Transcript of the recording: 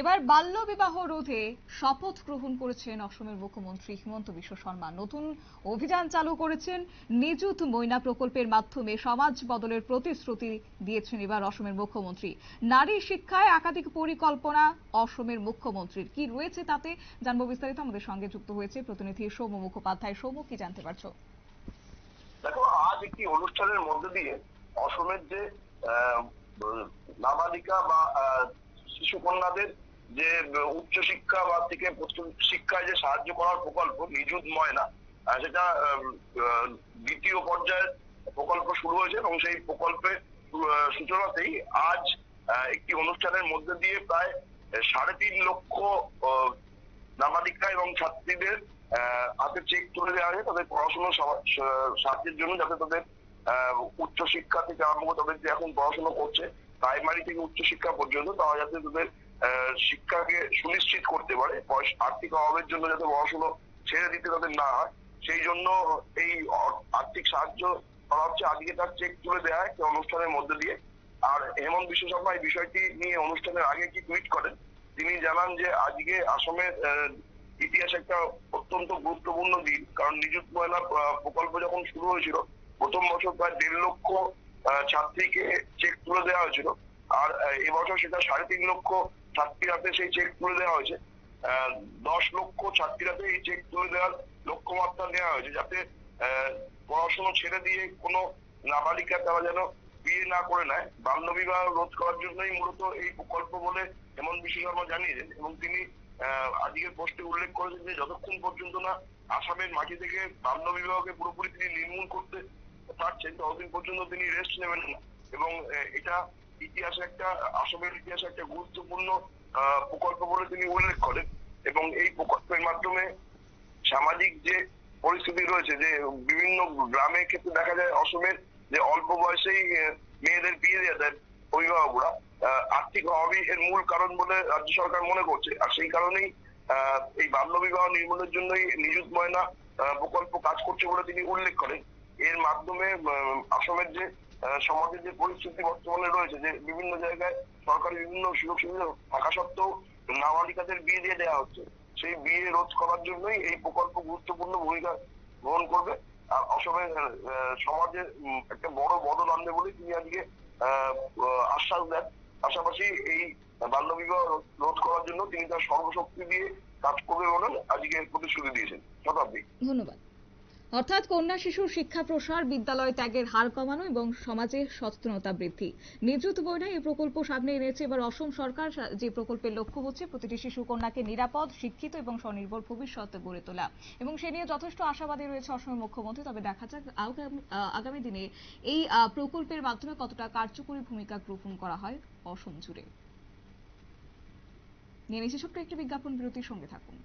এবার বাল্য বিবাহ রোধে শপথ গ্রহণ করেছেন অসমের মুখ্যমন্ত্রী হিমন্ত বিশ্ব শর্মা। নতুন অভিযান চালু করেছেন। নিযুত ময়না প্রকল্পের মাধ্যমে সমাজ বদলের প্রতিশ্রুতি দিয়েছেন এবার অসমের মুখ্যমন্ত্রী। নারী শিক্ষায় একাধিক পরিকল্পনা অসমের মুখ্যমন্ত্রীর। কি রয়েছে তাতে? জানব বিস্তারিত। আমাদের সঙ্গে যুক্ত হয়েছে প্রতিনিধি সৌম্য মুখোপাধ্যায়। সৌম্য, কি জানতে পারছ? দেখো, আজ একটি অনুষ্ঠানের মধ্যে দিয়ে অসমের যে নাবালিকা বা শিশু কন্যাদের যে উচ্চশিক্ষা বা থেকে শিক্ষায় যে সাহায্য করার প্রকল্প নিযুত ময়না সেটা দ্বিতীয় পর্যায়ের প্রকল্প শুরু হয়েছে এবং সেই প্রকল্পের সূচনাতেই আজ একটি অনুষ্ঠানের মধ্যে দিয়ে প্রায় সাড়ে তিন লক্ষ নাবালিকা এবং ছাত্রীদের হাতে চেক তুলে দেওয়া হয়েছে। তাদের পড়াশোনা সাহায্যের জন্য যাতে তাদের উচ্চশিক্ষা থেকে আরম্ভ তাদের যে এখন পড়াশোনা করছে প্রাইমারি থেকে উচ্চশিক্ষা পর্যন্ত তারা যাতে তাদের শিক্ষাকে সুনিশ্চিত করতে পারে আর্থিক অভাবের জন্য যাতে পড়াশোনা ছেড়ে দিতে তাদের না হয় সেই জন্য এই আর্থিক সাহায্য করা হচ্ছে। আজকে তার চেক তুলে দেওয়া একটা অনুষ্ঠানের মধ্যে দিয়ে। আর হেমন্ত বিশ্ব শর্মা এই বিষয়টি নিয়ে অনুষ্ঠানের আগে কি টুইট করেন। তিনি জানান যে আজকে আসামের ইতিহাস একটা অত্যন্ত গুরুত্বপূর্ণ দিন। কারণ ময়না আহ, প্রকল্প যখন শুরু হয়েছিল প্রথম বছর প্রায় দেড় লক্ষ ছাত্রীকে চেক তুলে দেওয়া হয়েছিল। আর এবছর সেটা সাড়ে তিন লক্ষ ছাত্রীর হাতে সেই চেক তুলে দেওয়া হয়েছে। দশ লক্ষ ছাত্রীর হাতে এই চেক তুলে দেওয়ার লক্ষ্যমাত্রা নেওয়া হয়েছে যাতে পড়াশোনা ছেড়ে দিয়ে কোনো নাবালিকা তারা যেন বিয়ে না করে নেয়। বাল্য বিবাহ রোধ করার জন্যই মূলত এই প্রকল্প বলে হেমন্ত বিশ্ব শর্মা জানিয়েছেন। এবং তিনি আজকের পোস্টে উল্লেখ করেছেন যে যতক্ষণ পর্যন্ত না আসামের মাটি থেকে বাল্য বিবাহকে পুরোপুরি তিনি নির্মূল করতে পারছেন, ততদিন পর্যন্ত তিনি রেস্ট নেবেন না। এবং এটা ইতিহাসে একটা, আসামের ইতিহাসে একটা গুরুত্বপূর্ণ প্রকল্প বলে তিনি উল্লেখ করেন। এবং এই প্রকল্পের মাধ্যমে সামাজিক যে পরিস্থিতি রয়েছে, যে বিভিন্ন গ্রামের ক্ষেত্রে দেখা যায় অসমের যে অল্প বয়সেই মেয়েদের বিয়ে দিয়ে দেয় অভিভাবকরা আর্থিক অভাবই এর মূল কারণ বলে রাজ্য সরকার মনে করছে। আর সেই কারণেই এই বাল্য বিবাহ নির্মূলের জন্যই নিযুত ময়না প্রকল্প কাজ করছে বলে তিনি উল্লেখ করেন। এর মাধ্যমে আসামের যে সমাজের যে পরিস্থিতি বর্তমানে রয়েছে, যে বিভিন্ন জায়গায় সরকারি বিভিন্ন সুযোগ সুবিধা থাকা সত্ত্বেও নাবালিকাদের বিয়ে দিয়ে দেওয়া হচ্ছে। সেই বিয়ে রোধ করার জন্যই এই প্রকল্প গুরুত্বপূর্ণ ভূমিকা গ্রহণ করবে। আর অসমের সমাজে একটা বড় বদল আনবে বলে তিনি আজকে আশ্বাস দেন। পাশাপাশি এই বাল্য বিবাহ রোধ- রোধ করার জন্য তিনি তার সর্বশক্তি দিয়ে কাজ করবে বলে আজকে প্রতিশ্রুতি দিয়েছেন। শতাব্দী। ধন্যবাদ। অর্থাৎ কন্যা শিশুর শিক্ষা প্রসার, বিদ্যালয় ত্যাগের হার কমানো এবং সমাজে সচেতনতা বৃদ্ধি। নিযুত বইনা এই প্রকল্প সামনে এনেছে। এবার অসম সরকার যে প্রকল্পের লক্ষ্য হচ্ছে, প্রতিটি শিশু কন্যাকে নিরাপদ, শিক্ষিত এবং স্বনির্ভর ভবিষ্যৎ গড়ে তোলা। এবং সে নিয়ে যথেষ্ট আশাবাদী রয়েছে অসমের মুখ্যমন্ত্রী। তবে দেখা যাক আগামী- দিনে এই প্রকল্পের মাধ্যমে কতটা কার্যকরী ভূমিকা গ্রহণ করা হয় অসম জুড়ে। নিয়ে নিচ্ছে ছোট্ট একটি বিজ্ঞাপন, বিরতির সঙ্গে থাকুন।